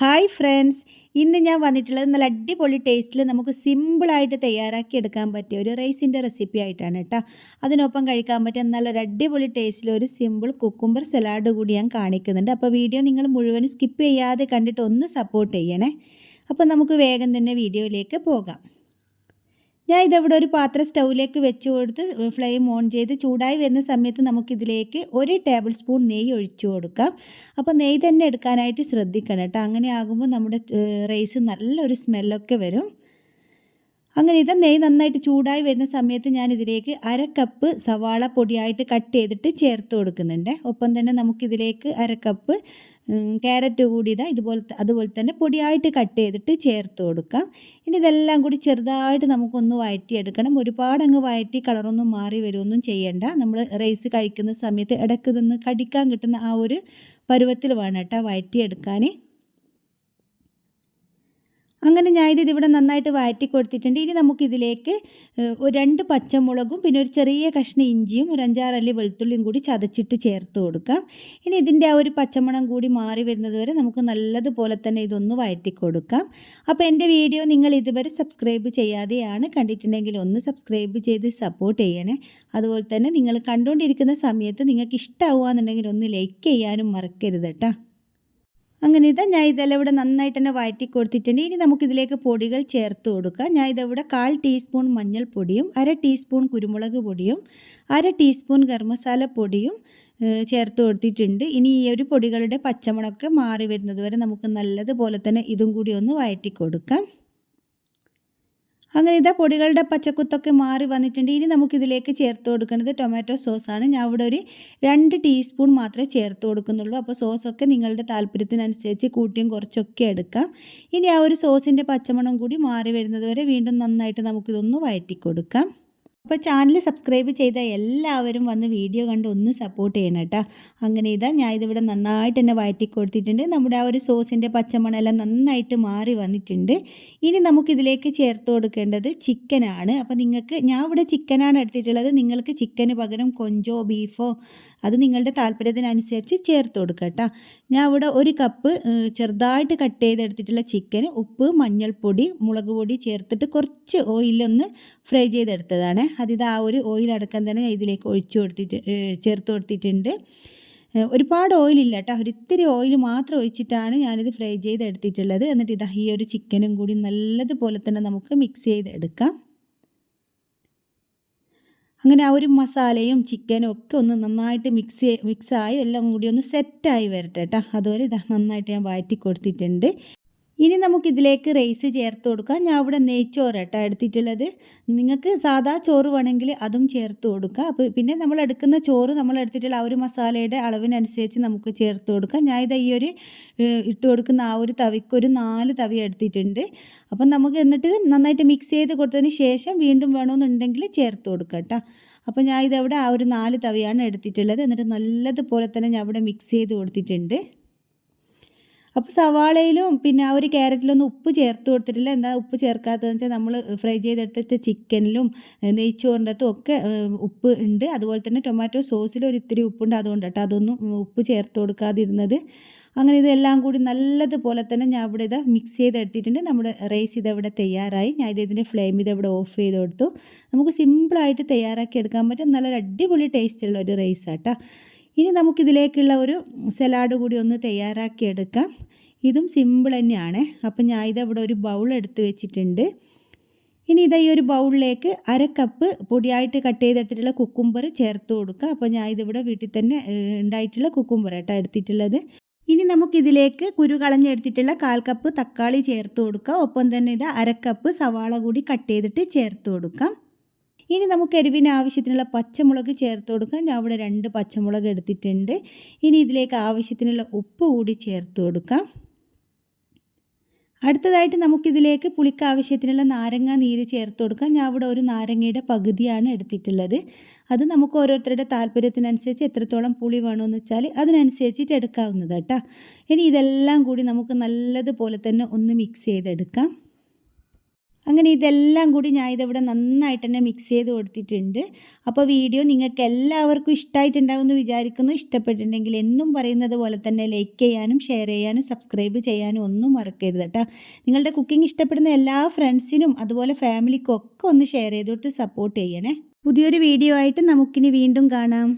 Hi friends ഇന്ന് ഞാൻ വന്നിട്ടുള്ളത് നല്ല അടിപൊളി ടേസ്റ്റിൽ നമുക്ക് സിമ്പിളായിട്ട് തയ്യാറാക്കി എടുക്കാൻ പറ്റിയ ഒരു റൈസിന്റെ റെസിപ്പി ആയിട്ടാണ് കേട്ടോ അതിനൊപ്പം കഴിക്കാൻ പറ്റിയ നല്ലൊരു അടിപൊളി ടേസ്റ്റിൽ ഒരു സിമ്പിൾ കുക്കുംബർ സലാഡ് കൂടി ഞാൻ കാണിക്കുന്നുണ്ട്. അപ്പോൾ വീഡിയോ നിങ്ങൾ മുഴുവൻ സ്കിപ്പ് ചെയ്യാതെ കണ്ടിട്ട് ഒന്ന് സപ്പോർട്ട് ചെയ്യണേ. അപ്പോൾ നമുക്ക് വേഗം തന്നെ വീഡിയോയിലേക്ക് പോകാം. ഞാൻ ഇതവിടെ ഒരു പാത്രം സ്റ്റൗവിലേക്ക് വെച്ച് കൊടുത്ത് ഫ്ലെയിം ഓൺ ചെയ്ത് ചൂടായി വരുന്ന സമയത്ത് നമുക്കിതിലേക്ക് ഒരു ടേബിൾ സ്പൂൺ നെയ്യ് ഒഴിച്ചു കൊടുക്കാം. അപ്പോൾ നെയ്യ് തന്നെ എടുക്കാനായിട്ട് ശ്രദ്ധിക്കണം കേട്ടോ. അങ്ങനെ ആകുമ്പോൾ നമ്മുടെ റൈസ് നല്ലൊരു സ്മെല്ലൊക്കെ വരും. അങ്ങനെ ഇത് നെയ്യ് നന്നായിട്ട് ചൂടായി വരുന്ന സമയത്ത് ഞാൻ ഇതിലേക്ക് അര കപ്പ് സവാള പൊടിയായിട്ട് കട്ട് ചെയ്തിട്ട് ചേർത്ത് കൊടുക്കുന്നുണ്ട്. ഒപ്പം തന്നെ നമുക്കിതിലേക്ക് അര കപ്പ് ക്യാരറ്റ് കൂടി ഇതാ ഇതുപോലെ അതുപോലെ തന്നെ പൊടിയായിട്ട് കട്ട് ചെയ്തിട്ട് ചേർത്ത് കൊടുക്കാം. ഇനി ഇതെല്ലാം കൂടി ചെറുതായിട്ട് നമുക്കൊന്ന് വഴറ്റിയെടുക്കണം. ഒരുപാട് അങ്ങ് വഴറ്റി കളറൊന്നും മാറി വരുമൊന്നും ചെയ്യണ്ട. നമ്മൾ റൈസ് കഴിക്കുന്ന സമയത്ത് ഇടയ്ക്ക് ഇതൊന്ന് കടിക്കാൻ കിട്ടുന്ന ആ ഒരു പരുവത്തിൽ വേണം കേട്ടോ വഴറ്റിയെടുക്കാൻ അങ്ങനെ ഞാൻ ഇത് ഇവിടെ നന്നായിട്ട് വഴറ്റി കൊടുത്തിട്ടുണ്ട്. ഇനി നമുക്കിതിലേക്ക് രണ്ട് പച്ചമുളകും പിന്നെ ഒരു ചെറിയ കഷ്ണം ഇഞ്ചിയും ഒരു അഞ്ചാറല്ലി വെളുത്തുള്ളിയും കൂടി ചതച്ചിട്ട് ചേർത്ത് കൊടുക്കാം. ഇനി ഇതിന്റെ ആ ഒരു പച്ചമണം കൂടി മാറി വരുന്നത് വരെ നമുക്ക് നല്ലതുപോലെ തന്നെ ഇതൊന്ന് വഴറ്റി കൊടുക്കാം. അപ്പോൾ എന്റെ വീഡിയോ നിങ്ങൾ ഇതുവരെ സബ്സ്ക്രൈബ് ചെയ്യാതെയാണ് കണ്ടിട്ടുണ്ടെങ്കിൽ ഒന്ന് സബ്സ്ക്രൈബ് ചെയ്ത് സപ്പോർട്ട് ചെയ്യണേ. അതുപോലെ തന്നെ നിങ്ങൾ കണ്ടുകൊണ്ടിരിക്കുന്ന സമയത്ത് നിങ്ങൾക്ക് ഇഷ്ടമാവുകയെന്നുണ്ടെങ്കിൽ ഒന്ന് ലൈക്ക് ചെയ്യാനും മറക്കരുത് കേട്ടോ. അങ്ങനെ ഇതാ ഞാൻ ഇതെല്ലാം ഇവിടെ നന്നായിട്ട് തന്നെ വഴറ്റി കൊടുത്തിട്ടുണ്ട് ഇനി നമുക്കിതിലേക്ക് പൊടികൾ ചേർത്ത് കൊടുക്കാം. ഞാൻ ഇതവിടെ കാൽ ടീസ്പൂൺ മഞ്ഞൾപ്പൊടിയും അര ടീസ്പൂൺ കുരുമുളക് പൊടിയും അര ടീസ്പൂൺ ഗർമസാല പൊടിയും ചേർത്ത് കൊടുത്തിട്ടുണ്ട്. ഇനി ഈ ഒരു പൊടികളുടെ പച്ചമുളക് മാറി വരുന്നത് വരെ നമുക്ക് നല്ലതുപോലെ തന്നെ ഇതും കൂടി ഒന്ന് വഴറ്റി കൊടുക്കാം അങ്ങനെ ഇതാ പൊടികളുടെ പച്ചക്കുത്തൊക്കെ മാറി വന്നിട്ടുണ്ട്. ഇനി നമുക്കിതിലേക്ക് ചേർത്ത് കൊടുക്കേണ്ടത് ടൊമാറ്റോ സോസാണ് ഞാൻ ഇവിടെ ഒരു രണ്ട് ടീസ്പൂൺ മാത്രമേ ചേർത്ത് കൊടുക്കുന്നുള്ളൂ. അപ്പോൾ സോസൊക്കെ നിങ്ങളുടെ താല്പര്യത്തിനനുസരിച്ച് കൂട്ടിയും കുറച്ചൊക്കെ എടുക്കാം. ഇനി ആ ഒരു സോസിന്റെ പച്ചമണം കൂടി മാറി വരുന്നത് വരെ വീണ്ടും നന്നായിട്ട് നമുക്കിതൊന്ന് വഴറ്റി കൊടുക്കാം. അപ്പോൾ ചാനൽ സബ്സ്ക്രൈബ് ചെയ്ത എല്ലാവരും വന്ന് വീഡിയോ കണ്ട് ഒന്ന് സപ്പോർട്ട് ചെയ്യണം കേട്ടോ അങ്ങനെ ഇതാ ഞാൻ ഇതിവിടെ നന്നായിട്ട് തന്നെ വയറ്റി കൊടുത്തിട്ടുണ്ട്. നമ്മുടെ ആ ഒരു സോസിന്റെ പച്ചമണെല്ലാം നന്നായിട്ട് മാറി വന്നിട്ടുണ്ട്. ഇനി നമുക്കിതിലേക്ക് ചേർത്ത് കൊടുക്കേണ്ടത് ചിക്കനാണ് അപ്പോൾ നിങ്ങൾക്ക് ഞാൻ ഇവിടെ ചിക്കനാണ് എടുത്തിട്ടുള്ളത്. നിങ്ങൾക്ക് ചിക്കന് പകരം കൊഞ്ചോ ബീഫോ അത് നിങ്ങളുടെ താല്പര്യത്തിനനുസരിച്ച് ചേർത്ത് കൊടുക്കുക ഞാൻ ഇവിടെ ഒരു കപ്പ് ചെറുതായിട്ട് കട്ട് ചെയ്തെടുത്തിട്ടുള്ള ചിക്കന് ഉപ്പ് മഞ്ഞൾപ്പൊടി മുളക് പൊടി ചേർത്തിട്ട് കുറച്ച് ഓയിലൊന്ന് ഫ്രൈ ചെയ്തെടുത്തതാണ്. അതിത് ആ ഒരു ഓയിലടക്കം തന്നെ ഇതിലേക്ക് ഒഴിച്ചു കൊടുത്തിട്ട് ചേർത്ത് കൊടുത്തിട്ടുണ്ട്. ഒരുപാട് ഓയിലില്ല കേട്ടോ. ഒരിത്തിരി ഓയിൽ മാത്രം ഒഴിച്ചിട്ടാണ് ഞാനിത് ഫ്രൈ ചെയ്തെടുത്തിട്ടുള്ളത്. എന്നിട്ട് ഇതാ ഈ ഒരു ചിക്കനും കൂടി നല്ലതുപോലെ തന്നെ നമുക്ക് മിക്സ് ചെയ്തെടുക്കാം. അങ്ങനെ ആ ഒരു മസാലയും ചിക്കനും ഒക്കെ ഒന്ന് നന്നായിട്ട് മിക്സ് മിക്സായി എല്ലാം കൂടി ഒന്ന് സെറ്റായി വരട്ടെ കേട്ടോ അതുവരെ ഇതാ നന്നായിട്ട് ഞാൻ വാറ്റി കൊടുത്തിട്ടുണ്ട് ഇനി നമുക്കിതിലേക്ക് റൈസ് ചേർത്ത് കൊടുക്കാം. ഞാൻ ഇവിടെ നെയ്ച്ചോറ് കേട്ടോ എടുത്തിട്ടുള്ളത്. നിങ്ങൾക്ക് സാധാ ചോറ് വേണമെങ്കിൽ അതും ചേർത്ത് കൊടുക്കുക അപ്പോൾ പിന്നെ നമ്മൾ എടുക്കുന്ന ചോറ് നമ്മൾ എടുത്തിട്ടുള്ള ആ ഒരു മസാലയുടെ അളവിനനുസരിച്ച് നമുക്ക് ചേർത്ത് കൊടുക്കാം. ഞാൻ ഇത് ഈ ഒരു ഇട്ട് കൊടുക്കുന്ന ആ ഒരു തവിക്ക് ഒരു നാല് തവി എടുത്തിട്ടുണ്ട്. അപ്പം നമുക്ക് എന്നിട്ട് നന്നായിട്ട് മിക്സ് ചെയ്ത് കൊടുത്തതിന് ശേഷം വീണ്ടും വേണമെന്നുണ്ടെങ്കിൽ ചേർത്ത് കൊടുക്കാം കേട്ടോ അപ്പോൾ ഞാൻ ഇതവിടെ ആ ഒരു നാല് തവിയാണ് എടുത്തിട്ടുള്ളത്. എന്നിട്ട് നല്ലതുപോലെ തന്നെ ഞാൻ ഇവിടെ മിക്സ് ചെയ്ത് കൊടുത്തിട്ടുണ്ട്. അപ്പോൾ സവാളയിലും പിന്നെ ആ ഒരു ക്യാരറ്റിലൊന്നും ഉപ്പ് ചേർത്ത് കൊടുത്തിട്ടില്ല. എന്താ ഉപ്പ് ചേർക്കാത്തതെന്ന് വെച്ചാൽ നമ്മൾ ഫ്രൈ ചെയ്തെടുത്ത ചിക്കനിലും നെയ്ച്ചോറിന്റെ അകത്തും ഒക്കെ ഉപ്പ് ഉണ്ട്. അതുപോലെ തന്നെ ടൊമാറ്റോ സോസിൽ ഒരു ഇത്തിരി ഉപ്പുണ്ട്. അതുകൊണ്ട് കേട്ടോ അതൊന്നും ഉപ്പ് ചേർത്ത് കൊടുക്കാതിരുന്നത്. അങ്ങനെ ഇതെല്ലാം കൂടി നല്ലതുപോലെ തന്നെ ഞാൻ ഇവിടെ ഇത് മിക്സ് ചെയ്തെടുത്തിട്ടുണ്ട്. നമ്മുടെ റൈസ് ഇതവിടെ തയ്യാറായി. ഞാൻ ഇത് ഇതിന്റെ ഫ്ലെയിം ഇതവിടെ ഓഫ് ചെയ്ത് കൊടുത്തു. നമുക്ക് സിമ്പിളായിട്ട് തയ്യാറാക്കി എടുക്കാൻ പറ്റും. നല്ലൊരു അടിപൊളി ടേസ്റ്റുള്ള ഒരു റൈസ് ഇനി നമുക്കിതിലേക്കുള്ള ഒരു സലാഡ് കൂടി ഒന്ന് തയ്യാറാക്കി എടുക്കാം ഇതും സിമ്പിൾ തന്നെയാണ്. അപ്പം ഞാൻ ഇതവിടെ ഒരു ബൗൾ എടുത്ത് വെച്ചിട്ടുണ്ട്. ഇനി ഇതാ ഈ ഒരു ബൗളിലേക്ക് അര കപ്പ് പൊടിയായിട്ട് കട്ട് ചെയ്തെടുത്തിട്ടുള്ള കുക്കുംബർ ചേർത്ത് കൊടുക്കുക അപ്പോൾ ഞാൻ ഇതിവിടെ വീട്ടിൽ തന്നെ ഉണ്ടായിട്ടുള്ള കുക്കുംബർ കേട്ടോ എടുത്തിട്ടുള്ളത്. ഇനി നമുക്കിതിലേക്ക് കുരു കളഞ്ഞെടുത്തിട്ടുള്ള കാൽ കപ്പ് തക്കാളി ചേർത്ത് കൊടുക്കുക ഒപ്പം തന്നെ ഇത് അര കപ്പ് സവാള കൂടി കട്ട് ചെയ്തിട്ട് ചേർത്ത് കൊടുക്കാം. ഇനി നമുക്ക് എരിവിന് ആവശ്യത്തിനുള്ള പച്ചമുളക് ചേർത്ത് കൊടുക്കാം. ഞാൻ ഇവിടെ രണ്ട് പച്ചമുളക് എടുത്തിട്ടുണ്ട്. ഇനി ഇതിലേക്ക് ആവശ്യത്തിനുള്ള ഉപ്പ് കൂടി ചേർത്ത് കൊടുക്കാം. അടുത്തതായിട്ട് നമുക്കിതിലേക്ക് പുളിക്ക് ആവശ്യത്തിനുള്ള നാരങ്ങ നീര് ചേർത്ത് കൊടുക്കാം. ഞാൻ ഇവിടെ ഒരു നാരങ്ങയുടെ പകുതിയാണ് എടുത്തിട്ടുള്ളത്. അത് നമുക്ക് ഓരോരുത്തരുടെ താല്പര്യത്തിനനുസരിച്ച് എത്രത്തോളം പുളി വേണമെന്ന് വെച്ചാൽ അതിനനുസരിച്ചിട്ട് എടുക്കാവുന്നത് കേട്ടോ. ഇനി ഇതെല്ലാം കൂടി നമുക്ക് നല്ലതുപോലെ തന്നെ ഒന്ന് മിക്സ് ചെയ്തെടുക്കാം. അങ്ങനെ ഇതെല്ലാം കൂടി ഞാൻ ഇതിവിടെ നന്നായിട്ട് തന്നെ മിക്സ് ചെയ്ത് കൊടുത്തിട്ടുണ്ട്. അപ്പോൾ വീഡിയോ നിങ്ങൾക്ക് എല്ലാവർക്കും ഇഷ്ടമായിട്ടുണ്ടാകുമെന്ന് വിചാരിക്കുന്നു. ഇഷ്ടപ്പെട്ടിട്ടുണ്ടെങ്കിൽ എന്നും പറയുന്നത് പോലെ തന്നെ ലൈക്ക് ചെയ്യാനും ഷെയർ ചെയ്യാനും സബ്സ്ക്രൈബ് ചെയ്യാനും ഒന്നും മറക്കരുത് കേട്ടോ. നിങ്ങളുടെ കുക്കിംഗ് ഇഷ്ടപ്പെടുന്ന എല്ലാ ഫ്രണ്ട്സിനും അതുപോലെ ഫാമിലിക്കും ഒക്കെ ഒന്ന് ഷെയർ ചെയ്ത് കൊടുത്ത് സപ്പോർട്ട് ചെയ്യണേ. പുതിയൊരു വീഡിയോ ആയിട്ട് നമുക്കിനി വീണ്ടും കാണാം.